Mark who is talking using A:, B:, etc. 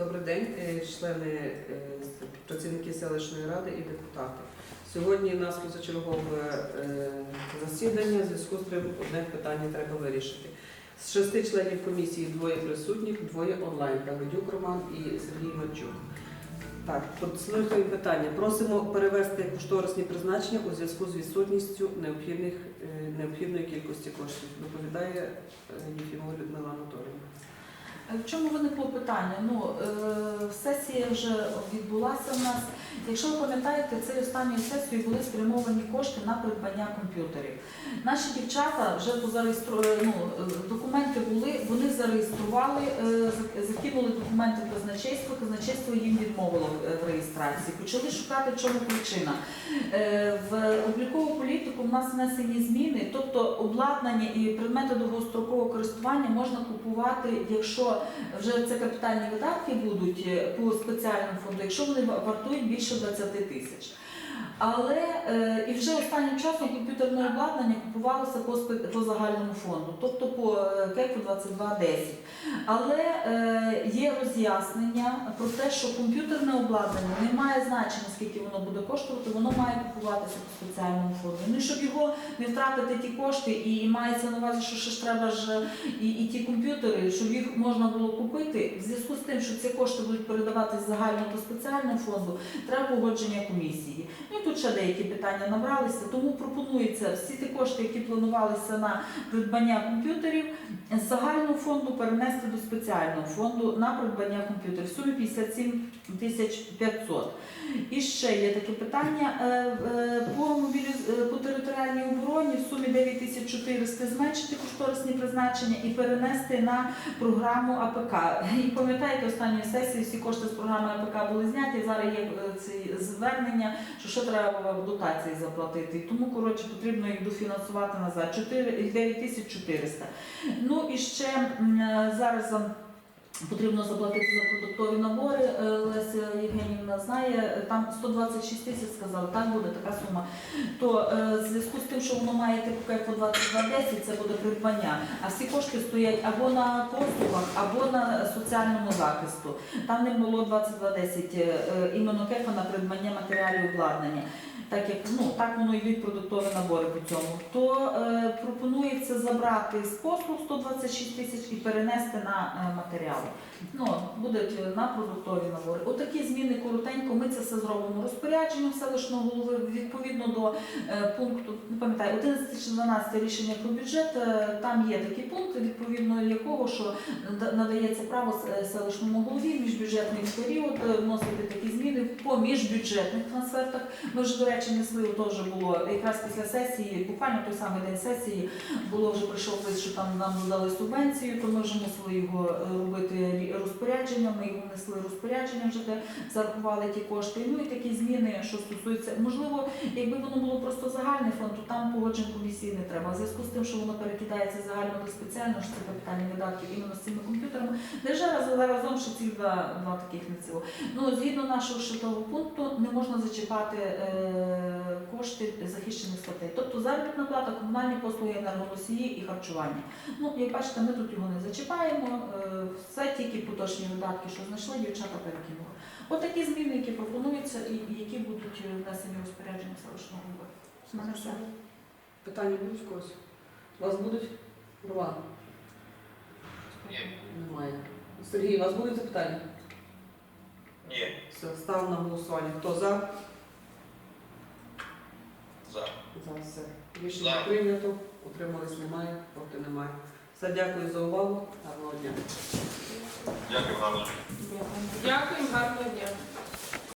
A: Добрий день, е, члени, е, працівники селищної ради і депутати. Сьогодні нас позачергове е, засідання, в зв'язку з тим одне питання треба вирішити. З шести членів комісії двоє присутніх, двоє онлайн. Давидюк Роман і Сергій Марчук. Так, слухаємо питання. Просимо перевести кошторисні призначення у зв'язку з відсутністю необхідної кількості коштів. Доповідає Єфімова Людмила Анатоліївна.
B: В чому виникло питання? Ну, е, сесія вже відбулася в нас. Якщо ви пам'ятаєте, цією останньою сесією були спрямовані кошти на придбання комп'ютерів. Наші дівчата вже позареєстрували, ну, е, документи були, вони зареєстрували, е, закинули документи в казначейство, казначейство їм відмовило е, в реєстрації. Почали шукати, в чому причина. Е, В облікову політику в нас внесені зміни, тобто обладнання і предмети довгострокового користування можна купувати, якщо вже це капітальні видатки будуть е, по спеціальному фонду, якщо вони вартують більше 20 тисяч. Але е, і вже останнім часом комп'ютерне обладнання купувалося по, по загальному фонду, тобто по е, КЕКу 2210. Але е, є роз'яснення про те, що комп'ютерне обладнання не має значення, скільки воно буде коштувати, воно має купуватися по спеціальному фонду. Ну і щоб його не втратити ті кошти, і мається на увазі, що ще ж треба ж і, і ті комп'ютери, щоб їх можна було купити. В зв'язку з тим, що ці кошти будуть передаватись з загального до спеціального фонду, треба погодження комісії. Ну тут ще деякі питання набралися, тому пропонується всі ті кошти, які планувалися на придбання комп'ютерів, з загального фонду перенести до спеціального фонду на придбання комп'ютерів в сумі 57 тисяч 500. І ще є таке питання е, е, по мобіліз... е, по територіальній обороні в сумі 9400 зменшити кошторисні призначення і перенести на програму АПК. І пам'ятаєте, останньої сесії всі кошти з програми АПК були зняті. Зараз є ці звернення, що ще треба дотації заплатити. І тому коротше потрібно їх дофінансувати назад. 4 9400. Ну і ще е, зараз. Потрібно заплатити за продуктові набори. Е, Леся Євгенівна знає, там 126 тисяч сказали, так буде така сума. То е, в зв'язку з тим, що воно має типу по 2210, це буде придбання. А всі кошти стоять або на послугах, або на соціальному захисту. Там не було 2210 е, е, іменно кефа на придбання матеріалів обладнання. Так як ну так воно йдуть продуктові набори по цьому, то е, пропонується забрати з послуг 126 тисяч і перенести на е, матеріали. Ну будуть е, на продуктові набори. Отакі зміни коротенько. Ми це все зробимо розпорядженням селищного голови відповідно до е, пункту. Не пам'ятаю, 11 чи 12 рішення про бюджет. е, там є такий пункт, відповідно якого що надається право е, селищному голові в міжбюджетний період е, вносити такі зміни по міжбюджетних трансфертах. Ми вже, до речі, несли теж було якраз після сесії, буквально той самий день сесії було вже прийшов лист, що там нам додали субвенцію, то ми вже мусили його е, робити розпорядження. Ми його внесли розпорядження, вже де зарахували ті кошти. Ну і такі зміни, що стосуються, можливо, якби воно було просто загальний фонд, то там погоджень комісії не треба. В зв'язку з тим, що воно перекидається з загального до спеціального, що це капітальні видатки іменно з цими комп'ютерами. Держава заразом ще ці два, два таких не. Ну, згідно нашого шитого пункту, не можна зачіпати е, кошти захищених статей. Тобто заробітна плата, комунальні послуги, енергоносії і харчування. Ну, як бачите, ми тут його не зачіпаємо. Е, все тільки поточні видатки, що знайшли, дівчата перекинули. От такі зміни, які пропонуються і які будуть е, внесені в розпорядження селищного голови. З мене все.
A: Питання будуть в когось? У вас будуть? Роман?
C: Ні.
A: Немає. Сергій, у вас будуть запитання?
C: Ні.
A: Все, став на голосування. Хто за? Все. Рішення
C: да.
A: прийнято. Утримались немає, проти немає. Все, дякую за увагу. Гарного дня.
C: Дякую, гарно.
B: дня.
D: Дякую, гарного дня.